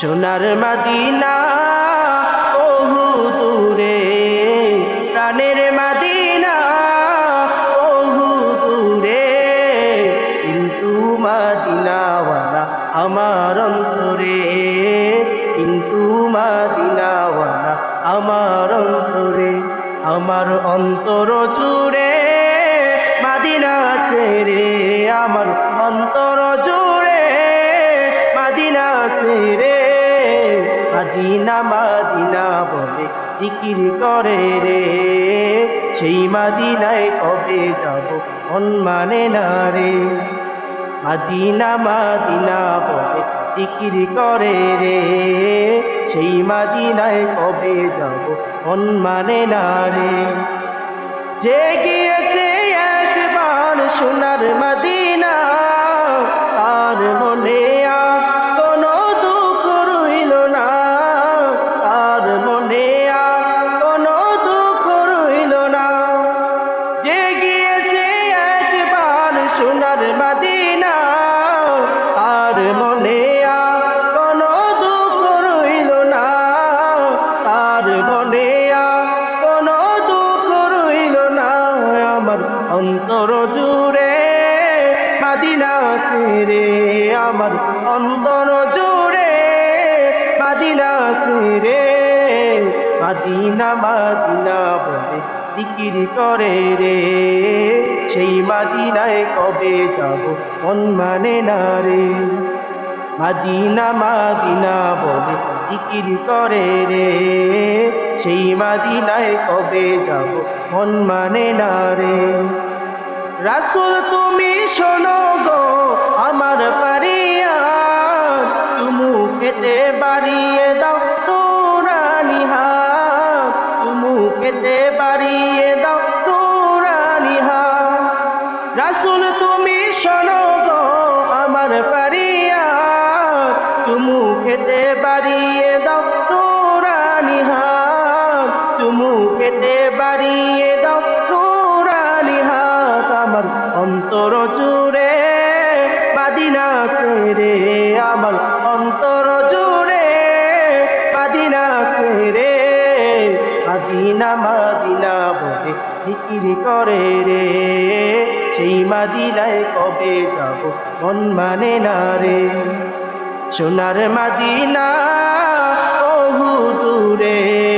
সোনার মাদিনা বহু দূরে প্রাণের মাদিনা বহু দূরে কিন্তু মাদিনাওয়ালা আমার অন্তরে, কিন্তু মাদিনাওয়ালা আমার অন্তরে, আমার অন্তর জুড়ে মাদিনা ছেড়ে মাদিনা মাদিনা বলে জিকির করে রে। সেই মাদিনায় কবে যাব মন মানে না রে। মাদিনা মাদিনা বলে জিকির করে রে। সেই মাদিনায় কবে যাব মন মানে না রে। যে গিয়েছে একবার সোনার মাদিনা যে গিয়েছে একবার সোনার মাদিনা, তার মনে কোনো দুঃখ রইল না। তার মনে কোনো দুঃখ রইল না। আমার অন্তর জুড়ে মাদিনা ছেড়ে আমার অন্তর জুড়ে মাদিনা ছেড়ে মাদিনা মাদিনা বলে জিকির করে রে। সেই মাদিনায় কবে যাব মন মানে না রে। মাদিনা মাদিনা বলে জিকির করে রে। সেই মাদিনায় কবে যাব মন মানে না রে। রাসুল তুমি শোনো গো খেতে বাড়িয়ে দাও নুরানি হাত রাসুল, তুমি শোনো গো আমার পারিয়া তুমু খেতে বাড়িয়ে দাও নুরানি হাত তুমু খেতে বাড়িয়ে দাও নুরানি হাত আমার অন্তর জুড়ে বাদিনা ছেড়ে মাদিনা মাদিনা বলে জিকির করে রে। সেই মাদিনায় কবে যাব, মন মানে না রে। সোনার মাদিনা বহু দূরে।